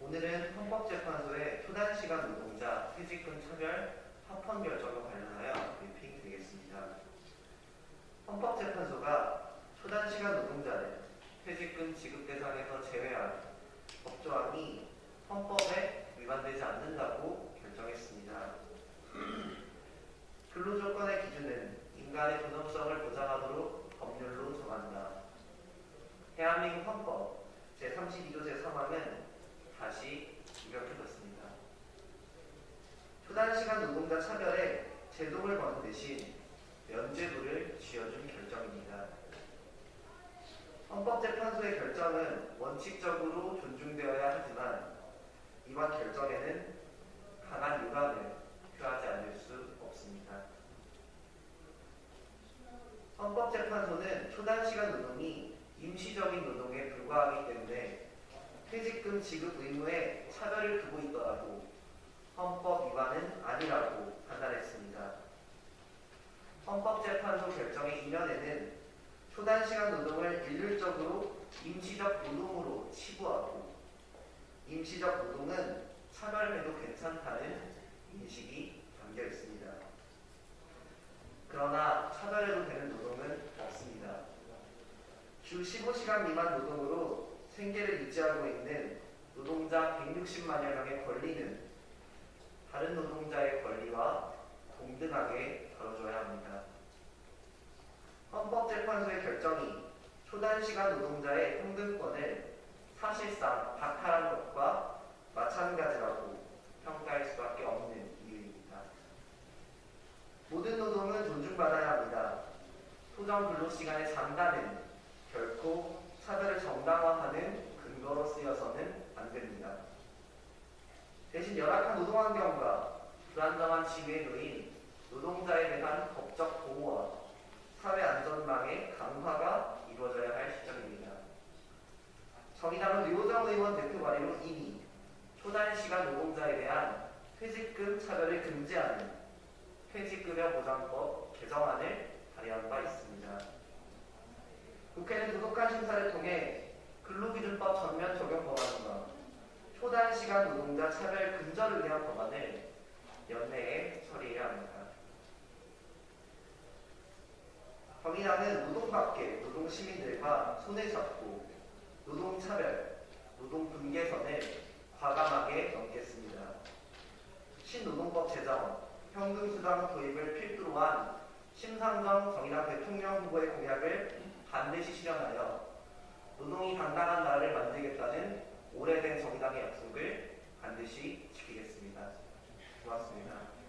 오늘은 헌법재판소의 초단시간 노동자 퇴직금 차별 합헌 결정과 관련하여 브리핑 드리겠습니다. 헌법재판소가 초단시간 노동자를 퇴직금 지급 대상에서 제외한 법조항이 헌법에 위반되지 않는다고 결정했습니다. 근로조건의 기준은 인간의 존엄성을 보장하도록 법률로 정한다. 대한민국 헌법 제32조 제3항은 다시 입력해뒀습니다. 초단시간 노동자 차별에 제동을 거는 대신 면죄부를 쥐어준 결정입니다. 헌법재판소의 결정은 원칙적으로 존중되어야 하지만 이번 결정에는 강한 유감을 표하지 않을 수 없습니다. 헌법재판소는 초단시간 노동이 임시적인 노동에 불과하기 때문에 퇴직금 지급 의무에 차별을 두고 있더라도 헌법 위반은 아니라고 판단했습니다. 헌법재판소 결정의 이면에는 초단시간 노동을 일률적으로 임시적 노동으로 치부하고 임시적 노동은 차별해도 괜찮다는 인식이 담겨 있습니다. 그러나 차별해도 되는 없습니다. 주 15시간 미만 노동으로 생계를 유지하고 있는 노동자 160만여 명의 권리는 다른 노동자의 권리와 동등하게 다뤄줘야 합니다. 헌법재판소의 결정이 초단시간 노동자의 평등권을 사실상 박탈한 것과 마찬가지라고 평가할 수밖에 없는 이유입니다. 모든 노동은 존중받아야 합니다. 소정 근로시간의 장단은 결코 차별을 정당화하는 근거로 쓰여서는 안 됩니다. 대신 열악한 노동 환경과 불안정한 직위에 놓인 노동자에 대한 법적 보호와 사회 안전망의 강화가 이루어져야 할 시점입니다. 정의당은 류호정 의원 대표 발의로 이미 초단 시간 노동자에 대한 퇴직금 차별을 금지하는 퇴직급여 보장법 개정안을 발의한 바 있습니다. 국회는 도덕한 심사를 통해 근로기준법 전면 적용 법안과 초단시간 노동자 차별 근절을 위한 법안을 연내에 처리해야 합니다. 정의당은 노동밖에 노동 시민들과 손을 잡고 노동 차별, 노동 분계선을 과감하게 넘겠습니다. 신노동법 제정, 현금수당 도입을 필두로 한 심상정 정의당 대통령 후보의 공약을 반드시 실현하여 노동이 당당한 나라를 만들겠다는 오래된 정의당의 약속을 반드시 지키겠습니다. 고맙습니다.